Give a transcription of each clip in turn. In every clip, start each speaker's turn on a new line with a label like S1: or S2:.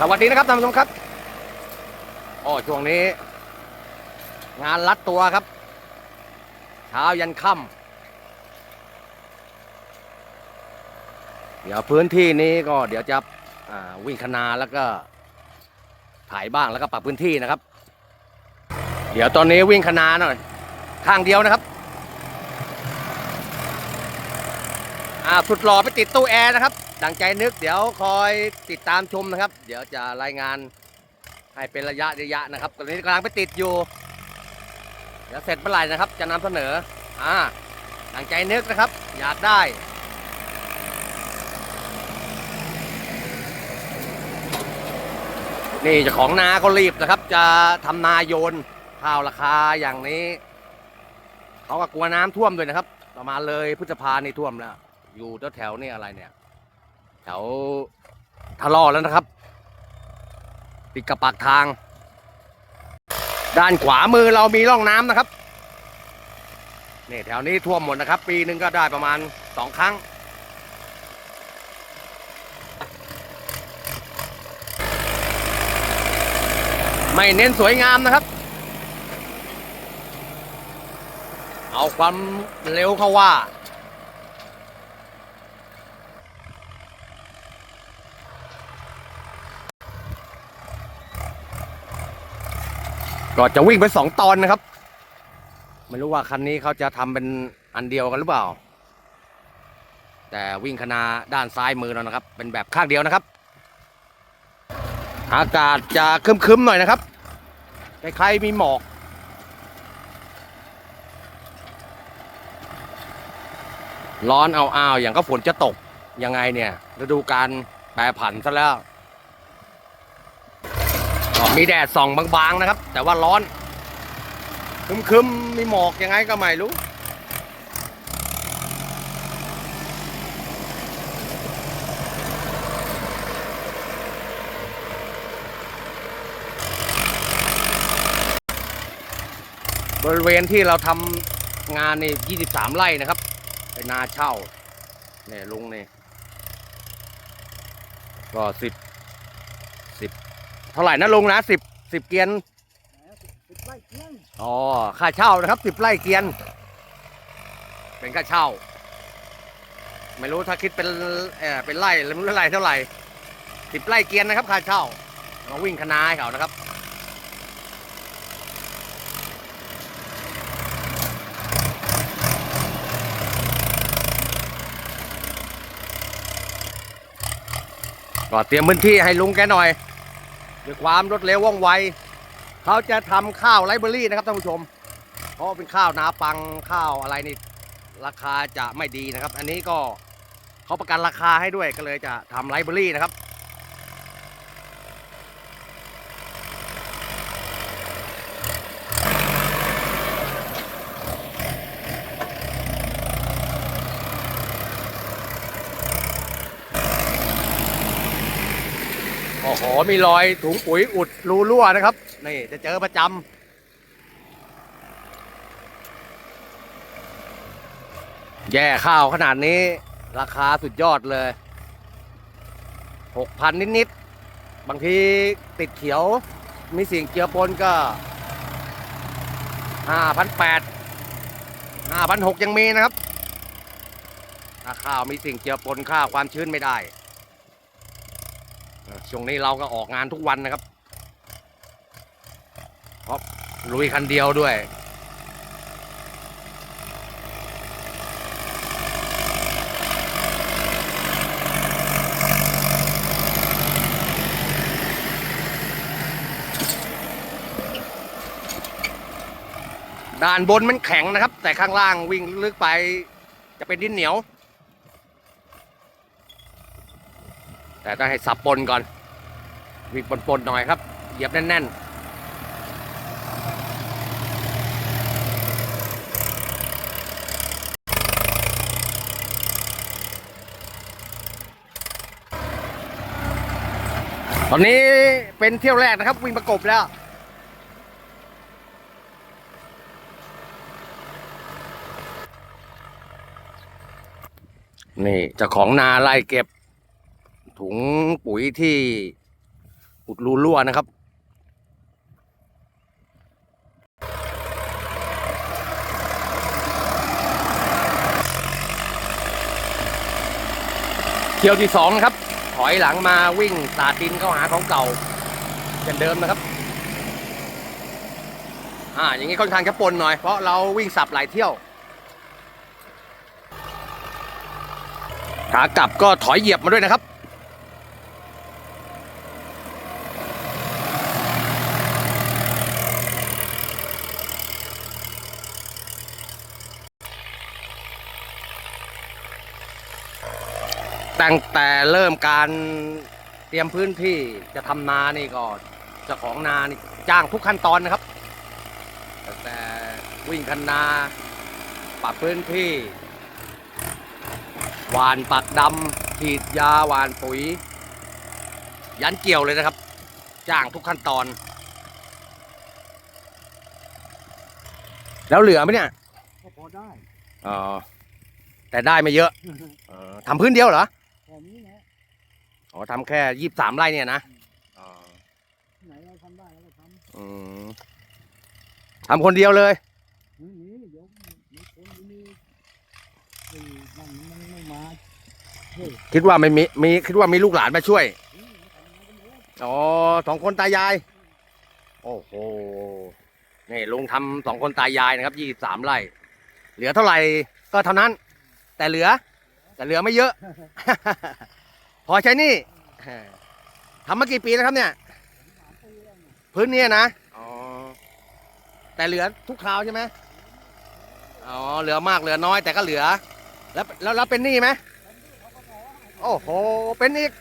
S1: สวัสดีนะครับท่านผู้ชมครับอ๋อช่วงนี้ งานรัดตัวครับ เช้ายันค่ำเดี๋ยวพื้นที่นี้ก็เดี๋ยวจะวิ่งคณาแล้วก็ถ่ายบ้างแล้วก็ปรับพื้นที่นะครับ เดี๋ยวตอนนี้วิ่งคณาหน่อยข้างเดียวนะครับอ่าสุดหล่อไปติดตู้แอร์นะครับ ดังใจนึกเดี๋ยวคอยติดตามชมนะครับ เดี๋ยวจะรายงานให้เป็นระยะระยะนะครับตอนนี้กำลังไปติดอยู่ เดี๋ยวเสร็จเมื่อไหร่นะครับ จะนำเสนออ่าดังใจนึกนะครับ อยากได้นี่เจ้าของนาก็รีบนะครับ จะทำนาโยนข้าวราคาอย่างนี้ เขาก็กลัวน้ำท่วมด้วยนะครับ ประมาณเลยพฤษภานี่ท่วมแล้ว อยู่แถวๆนี่อะไรเนี่ย ถวทะลาะแล้วนะครับ ติดกับปากทาง ด้านขวามือเรามีร่องน้ำนะครับนี่แถวนี้ท่วมหมดนะครับ ปีหนึ่งก็ได้ประมาณสองครั้ง ไม่เน้นสวยงามนะครับ เอาความเร็วเขาว่า ก็จะวิ่งไปสองตอนนะครับ ไม่รู้ว่าคันนี้เขาจะทำเป็นอันเดียวกันหรือเปล่า แต่วิ่งคณาด้านซ้ายมือเรานะครับ เป็นแบบข้างเดียวนะครับ อากาศจะคึมๆหน่อยนะครับคล้ายๆมีหมอกร้อนเอาอ้าวอย่างก็ฝนจะตกยังไงเนี่ยฤดูการแปรผันซะแล้ว มีแดดส่องบางๆนะครับ แต่ว่าร้อนคึมๆมีหมอกยังไงก็ไม่รู้บริเวณที่เราทำงานนี่ 23 ไร่นะครับ เป็นนาเช่า เนี่ยลุงนี่ ก็สิบสิบ เท่าไหร่นะลุงนะสิบสิบเกียน
S2: สิบไร่เที่ยง
S1: อ๋อค่าเช่านะครับสิบไร่เกียน เป็นค่าเช่า ไม่รู้ถ้าคิดเป็นเออเป็นไร่แล้วไม่รู้ไร่เท่าไหร่สิบไร่เกียนนะครับค่าเช่ามาวิ่งคณาให้เขานะครับก็เตรียมพื้นที่ให้ลุงแกหน่อย ด้วยความรวดเร็วว่องไว เขาจะทำข้าวไรเบอรี่นะครับท่านผู้ชม เพราะเป็นข้าวนาปังข้าวอะไรนี่ราคาจะไม่ดีนะครับ อันนี้ก็เขาประกันราคาให้ด้วยก็เลยจะทำไรเบอรี่นะครับ โอ้โหมีรอยถุงปุ๋ยอุดรูรั่วนะครับ นี่ จะเจอประจำแย่ข้าวขนาดนี้ ราคาสุดยอดเลยหกพันนิด ๆ บางทีติดเขียว มีสิ่งเจือปนก็ห้าพันแปดห้าพันหกยังมีนะครับถ้าข้าวมีสิ่งเจือปนข้าวความชื้นไม่ได้ ช่วงนี้เราก็ออกงานทุกวันนะครับเพราะลุยคันเดียวด้วยด้านบนมันแข็งนะครับ แต่ข้างล่างวิ่งลึกไปจะเป็นดินเหนียว แต่ต้องให้สับปนก่อน วิ่งปนๆหน่อยครับ เหยียบแน่นๆตอนนี้เป็นเที่ยวแรกนะครับ วิ่งประกบแล้ว นี่เจ้าของนาไล่เก็บ ถุงปุ๋ยที่ อุดรูรั่วนะครับเที่ยวที่สองนะครับ ถอยหลังมาวิ่งสาดดินเข้าหาของเก่าเช่นเดิมนะครับ อ่า อย่างนี้ค่อนข้างจะปนหน่อย เพราะเราวิ่งสับหลายเที่ยว ขากลับก็ถอยเหยียบมาด้วยนะครับ ตั้งแต่เริ่มการเตรียมพื้นที่จะทำนานี่ก็เจ้าของนานี่จ้างทุกขั้นตอนนะครับตั้งแต่วิ่งคันนาปรับพื้นที่หวานปักดำฉีดยาหวานปุ๋ย ยันเกี่ยวเลยนะครับ จ้างทุกขั้นตอน แล้วเหลือไหมเนี่ย
S2: ก็พอได้
S1: อ๋อแต่ได้ไม่เยอะเออทำพื้นเดียวเหรอ
S2: แค่นี้นะ
S1: อ๋อทำแค่ยี่สามไร่เนี่ยนะอ๋อ
S2: ไหนเราทำได้เราก็ท
S1: อืมทำคนเดียวเลยำ
S2: นี่นี่เดี๋ยวมีคนมีไอ้นั่นมันไม่มาเฮ้ย
S1: คิดว่าไม่มีมีคิดว่ามีลูกหลานมาช่วย
S2: นี่มันทำอะไรกันหมด
S1: อ๋อสองคนตายาย โอ้โหนี่ลุงทำสองคนตายายนะครับยี่สามไร่ เหลือเท่าไหร่ก็เท่านั้น แต่เหลือ แต่เหลือไม่เยอะ พอใช้หนี่ทำมากี่ปีแล้วครับเนี่ย
S2: สามปีแล้วเนี่ย
S1: พื้นเนี่ยนะ อ๋อ แต่เหลือทุกคราวใช่ไหมอ๋อ เหลือมากเหลือน้อยแต่ก็เหลือ แล้วแล้วแล้วเป็นหนี้ไหมโอ้โห เป็นอีก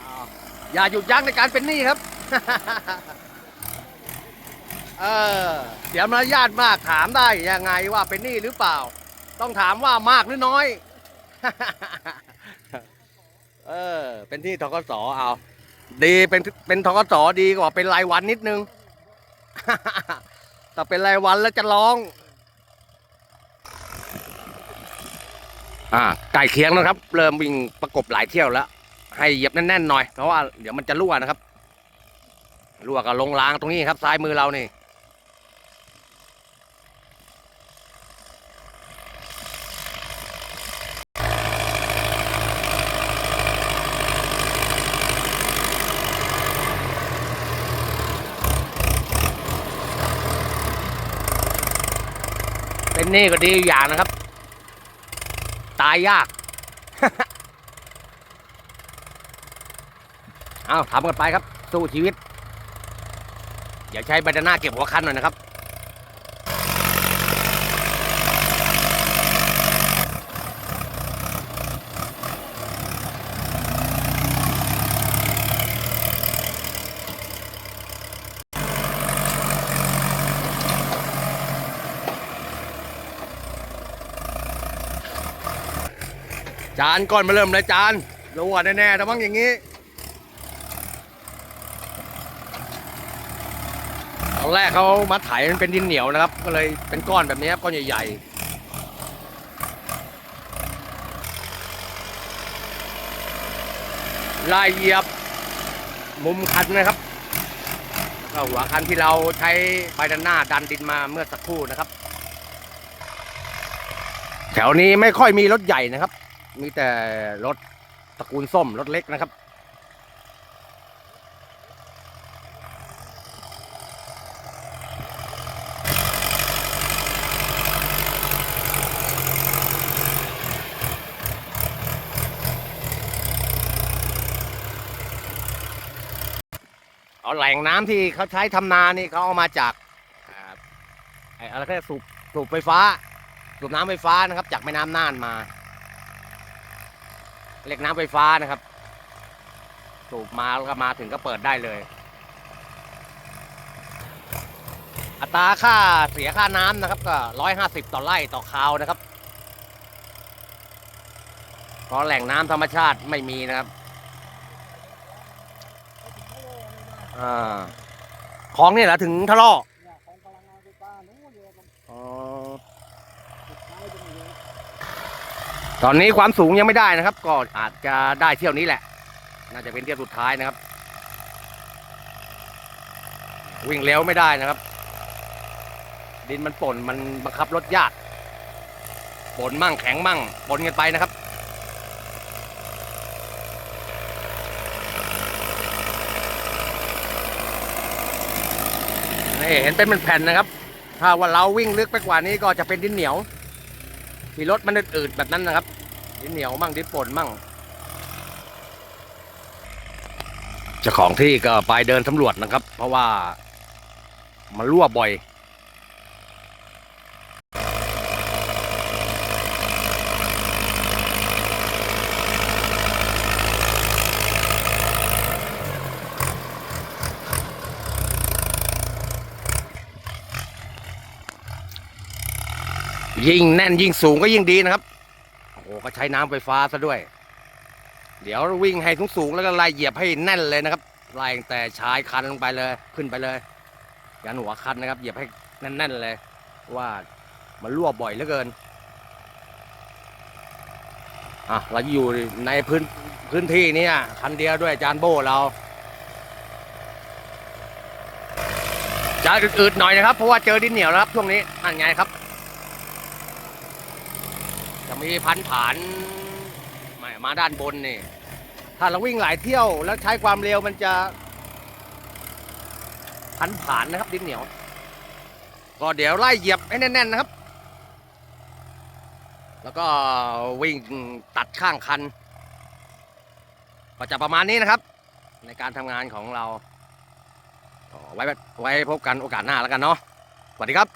S1: อ้าวอย่าหยุดยั้งในการเป็นหนี้ครับ เออเดี๋ยวมารยาทมากถามได้ยังไงว่าเป็นหนี้หรือเปล่า ต้องถามว่ามากหรือน้อย เออ เป็นที่ทกสเอาดีเป็นเป็นทกสดีกว่าเป็นรายวันนิดนึง แต่เป็นรายวันแล้วจะร้อง อ่าไก่เคียงนะครับ เริ่มวิ่งประกบหลายเที่ยวแล้ว ให้เหยียบแน่นๆหน่อยเพราะว่าเดี๋ยวมันจะรั่วนะครับรั่วกับลงรางตรงนี้ครับซ้ายมือเรานี่ นี่ก็ดีอย่างนะครับ ตายยาก เอาทำกันไปครับ สู้ชีวิต อย่าใช้ใบหน้าเก็บหัวคันหน่อยนะครับ จานก่อนมาเริ่มเลยจานรู้ว่าแน่ๆแต่บ้างอย่างนี้ตอนแรกเขามาไถมันเป็นดินเหนียวนะครับ ก็เลยเป็นก้อนแบบนี้ครับก้อนใหญ่ๆลายเหยียบมุมคันนะครับก็หัวคันที่เราใช้ใบด้านหน้าดันดินมาเมื่อสักครู่นะครับ แถวนี้ไม่ค่อยมีรถใหญ่นะครับ มีแต่รถตระกูลส้ม รถเล็กนะครับ เอาแหล่งน้ำที่เขาใช้ทำนานี่เขาเอามาจากอะไรก็สูบสูบไฟฟ้า สูบน้ำไฟฟ้านะครับ จากแม่น้ำน่านมา เรียกน้ำไฟฟ้านะครับ สูบมาแล้วก็มาถึงก็เปิดได้เลย อัตราค่าเสียค่าน้ำนะครับ ก็ร้อยห้าสิบต่อไร่ต่อคราวนะครับเพราะแหล่งน้ำธรรมชาติไม่มีนะครับอ่าคลองนี่เหรอถึงทะเลาะ
S2: เนี่ยของพลังงานไฟฟ้านู้นเลยมัน
S1: อ๋อ
S2: สุดท้ายจะไม่เลย
S1: ตอนนี้ความสูงยังไม่ได้นะครับ ก็อาจจะได้เที่ยวนี้แหละ น่าจะเป็นเที่ยวสุดท้ายนะครับ วิ่งเร็วไม่ได้นะครับ ดินมันป่นมันบังคับรถยากป่นมั่งแข็งมั่งปนกันไปนะครับนี่เห็นเป็นแผ่นนะครับ ถ้าว่าเราวิ่งลึกไปกว่านี้ก็จะเป็นดินเหนียว ที่รถมันอืดๆแบบนั้นนะครับดินเหนียวมั่งดินป่นมั่งเจ้าของที่ก็ไปเดินสำรวจนะครับ เพราะว่ามันรั่วบ่อย ยิ่งแน่นยิ่งสูงก็ยิ่งดีนะครับโอ้โหก็ใช้น้ำไฟฟ้าซะด้วย เดี๋ยววิ่งให้สูงสูงแล้วก็ไล่เหยียบให้แน่นเลยนะครับไล่แต่ชายคันลงไปเลยขึ้นไปเลยยันหัวคันนะครับ เหยียบให้แน่นๆเลย ว่ามันรั่วบ่อยเหลือเกินอะเราอยู่ในพื้นพื้นที่นี้คันเดียวด้วยอาจานโบเราจะอืดๆหน่อยนะครับ เพราะว่าเจอดินเหนียวแล้วครับช่วงนี้นั่นไงครับ มีพันผานมามาด้านบนนี่ ถ้าเราวิ่งหลายเที่ยวแล้วใช้ความเร็วมันจะ พันผานนะครับ ดินเหนียว ก็เดี๋ยวไล่เหยียบให้แน่น ๆ นะครับ แล้วก็วิ่งตัดข้างคัน ก็จะประมาณนี้นะครับ ในการทำงานของเราไว้ไว้พบกันโอกาสหน้าแล้วกันเนาะสวัสดีครับ